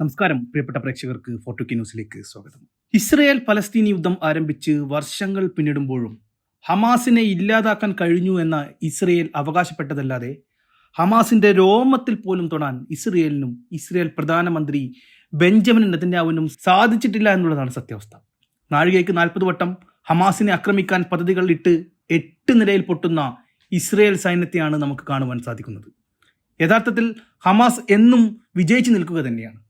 നമസ്കാരം പ്രിയപ്പെട്ട പ്രേക്ഷകർക്ക് ഫോർട്ടുക്കി ന്യൂസിലേക്ക് സ്വാഗതം. ഇസ്രയേൽ പലസ്തീൻ യുദ്ധം ആരംഭിച്ച് വർഷങ്ങൾ പിന്നിടുമ്പോഴും ഹമാസിനെ ഇല്ലാതാക്കാൻ കഴിഞ്ഞു എന്ന ഇസ്രയേൽ അവകാശപ്പെട്ടതല്ലാതെ ഹമാസിന്റെ രോമത്തിൽ പോലും തൊടാൻ ഇസ്രയേലിനും ഇസ്രയേൽ പ്രധാനമന്ത്രി ബെഞ്ചമിൻ നെതന്യാവിനും സാധിച്ചിട്ടില്ല എന്നുള്ളതാണ് സത്യാവസ്ഥ. നാഴികയ്ക്ക് നാൽപ്പത് വട്ടം ഹമാസിനെ ആക്രമിക്കാൻ പദ്ധതികൾ ഇട്ട് എട്ട് നിലയിൽ പൊട്ടുന്ന ഇസ്രയേൽ സൈന്യത്തെയാണ് നമുക്ക് കാണുവാൻ സാധിക്കുന്നത്. യഥാർത്ഥത്തിൽ ഹമാസ് എന്നും വിജയിച്ചു നിൽക്കുക തന്നെയാണ്.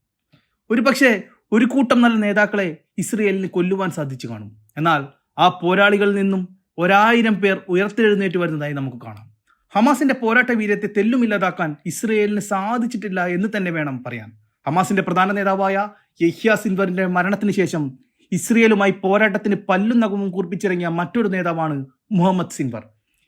ഒരുപക്ഷെ ഒരു കൂട്ടം നല്ല നേതാക്കളെ ഇസ്രയേലിന് കൊല്ലുവാൻ സാധിച്ചു കാണും. എന്നാൽ ആ പോരാളികളിൽ നിന്നും ഒരായിരം പേർ ഉയർത്തെഴുന്നേറ്റ് വരുന്നതായി നമുക്ക് കാണാം. ഹമാസിന്റെ പോരാട്ട വീര്യത്തെ തെല്ലുമില്ലാതാക്കാൻ ഇസ്രയേലിന് സാധിച്ചിട്ടില്ല എന്ന് തന്നെ വേണം പറയാൻ. ഹമാസിന്റെ പ്രധാന നേതാവായ യഹ്യ സിൻവറിന്റെ മരണത്തിന് ശേഷം ഇസ്രയേലുമായി പോരാട്ടത്തിന് പല്ലും നഖവും കൂർപ്പിച്ചിറങ്ങിയ മറ്റൊരു നേതാവാണ് മുഹമ്മദ് സിൻവർ.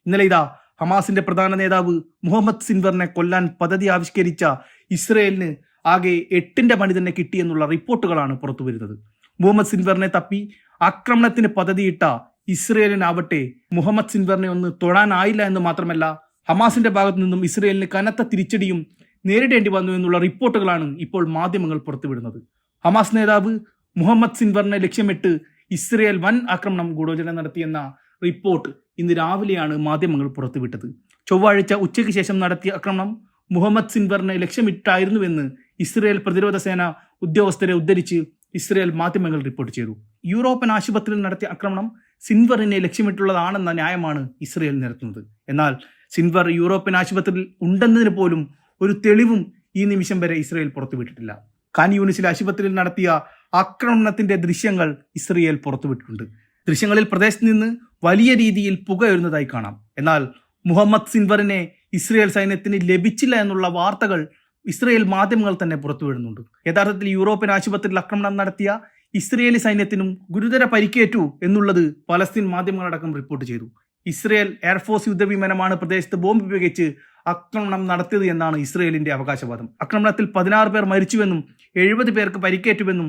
ഇന്നലെ ഇതാ ഹമാസിന്റെ പ്രധാന നേതാവ് മുഹമ്മദ് സിൻവറിനെ കൊല്ലാൻ പദ്ധതി ആവിഷ്കരിച്ച ഇസ്രയേലിന് ആകെ എട്ടിന്റെ പണി തന്നെ കിട്ടിയെന്നുള്ള റിപ്പോർട്ടുകളാണ് പുറത്തു വരുന്നത്. മുഹമ്മദ് സിൻവറിനെ തപ്പി ആക്രമണത്തിന് പദ്ധതിയിട്ട ഇസ്രയേലിനാവട്ടെ മുഹമ്മദ് സിൻവറിനെ ഒന്ന് തൊഴാനായില്ല എന്ന് മാത്രമല്ല ഹമാസിന്റെ ഭാഗത്തു നിന്നും ഇസ്രയേലിന് കനത്ത തിരിച്ചടിയും നേരിടേണ്ടി വന്നു എന്നുള്ള റിപ്പോർട്ടുകളാണ് ഇപ്പോൾ മാധ്യമങ്ങൾ പുറത്തുവിടുന്നത് ഹമാസ് നേതാവ് മുഹമ്മദ് സിൻവറിനെ ലക്ഷ്യമിട്ട് ഇസ്രയേൽ വൻ ആക്രമണം ഗൂഢോചനം നടത്തിയെന്ന റിപ്പോർട്ട് ഇന്ന് രാവിലെയാണ് മാധ്യമങ്ങൾ പുറത്തുവിട്ടത്. ചൊവ്വാഴ്ച ഉച്ചയ്ക്ക് ശേഷം നടത്തിയ ആക്രമണം മുഹമ്മദ് സിൻവറിനെ ലക്ഷ്യമിട്ടായിരുന്നുവെന്ന് ഇസ്രയേൽ പ്രതിരോധ സേന ഉദ്യോഗസ്ഥരെ ഉദ്ധരിച്ച് ഇസ്രയേൽ മാധ്യമങ്ങൾ റിപ്പോർട്ട് ചെയ്തു. യൂറോപ്യൻ ആശുപത്രിയിൽ നടത്തിയ ആക്രമണം സിൻവറിനെ ലക്ഷ്യമിട്ടുള്ളതാണെന്ന ന്യായമാണ് ഇസ്രയേൽ നിരത്തുന്നത്. എന്നാൽ സിൻവർ യൂറോപ്യൻ ആശുപത്രിയിൽ ഉണ്ടെന്നതിന് പോലും ഒരു തെളിവും ഈ നിമിഷം വരെ ഇസ്രയേൽ പുറത്തുവിട്ടിട്ടില്ല. ഖാൻ യൂണിസിലെ ആശുപത്രിയിൽ നടത്തിയ ആക്രമണത്തിന്റെ ദൃശ്യങ്ങൾ ഇസ്രയേൽ പുറത്തുവിട്ടിട്ടുണ്ട്. ദൃശ്യങ്ങളിൽ പ്രദേശത്ത് നിന്ന് വലിയ രീതിയിൽ പുക ഉയരുന്നതായി കാണാം. എന്നാൽ മുഹമ്മദ് സിൻവറിനെ ഇസ്രയേൽ സൈന്യത്തിന് ലഭിച്ചില്ല എന്നുള്ള വാർത്തകൾ ഇസ്രയേൽ മാധ്യമങ്ങൾ തന്നെ പുറത്തുവിടുന്നുണ്ട് യഥാർത്ഥത്തിൽ യൂറോപ്യൻ ആശുപത്രിയിൽ ആക്രമണം നടത്തിയ ഇസ്രയേലി സൈന്യത്തിനും ഗുരുതര പരിക്കേറ്റു എന്നുള്ളത് പലസ്തീൻ മാധ്യമങ്ങളടക്കം റിപ്പോർട്ട് ചെയ്തു. ഇസ്രയേൽ എയർഫോഴ്സ് യുദ്ധവിമാനമാണ് പ്രദേശത്ത് ബോംബ് ഉപയോഗിച്ച് ആക്രമണം നടത്തിയത് എന്നാണ് ഇസ്രയേലിന്റെ അവകാശവാദം. ആക്രമണത്തിൽ പതിനാറ് പേർ മരിച്ചുവെന്നും എഴുപത് പേർക്ക് പരിക്കേറ്റുവെന്നും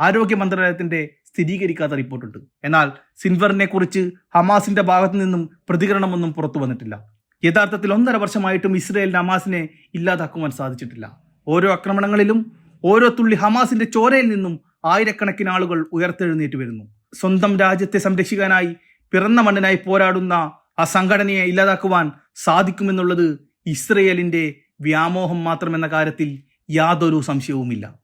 ആരോഗ്യ മന്ത്രാലയത്തിന്റെ സ്ഥിരീകരിക്കാത്ത റിപ്പോർട്ടുണ്ട് എന്നാൽ സിൻവറിനെ കുറിച്ച് ഹമാസിന്റെ ഭാഗത്തു നിന്നും പ്രതികരണമൊന്നും പുറത്തു വന്നിട്ടില്ല. യഥാർത്ഥത്തിൽ ഒന്നര വർഷമായിട്ടും ഇസ്രയേലിന് ഹമാസിനെ ഇല്ലാതാക്കുവാൻ സാധിച്ചിട്ടില്ല. ഓരോ ആക്രമണങ്ങളിലും ഓരോ തുള്ളി ഹമാസിന്റെ ചോരയിൽ നിന്നും ആയിരക്കണക്കിന് ആളുകൾ ഉയർത്തെഴുന്നേറ്റ് വരുന്നു. സ്വന്തം രാജ്യത്തെ സംരക്ഷിക്കാനായി പിറന്ന മണ്ണിനായി പോരാടുന്ന ആ സംഘടനയെ ഇല്ലാതാക്കുവാൻ സാധിക്കുമെന്നുള്ളത് ഇസ്രയേലിന്റെ വ്യാമോഹം മാത്രമെന്ന കാര്യത്തിൽ യാതൊരു സംശയവുമില്ല.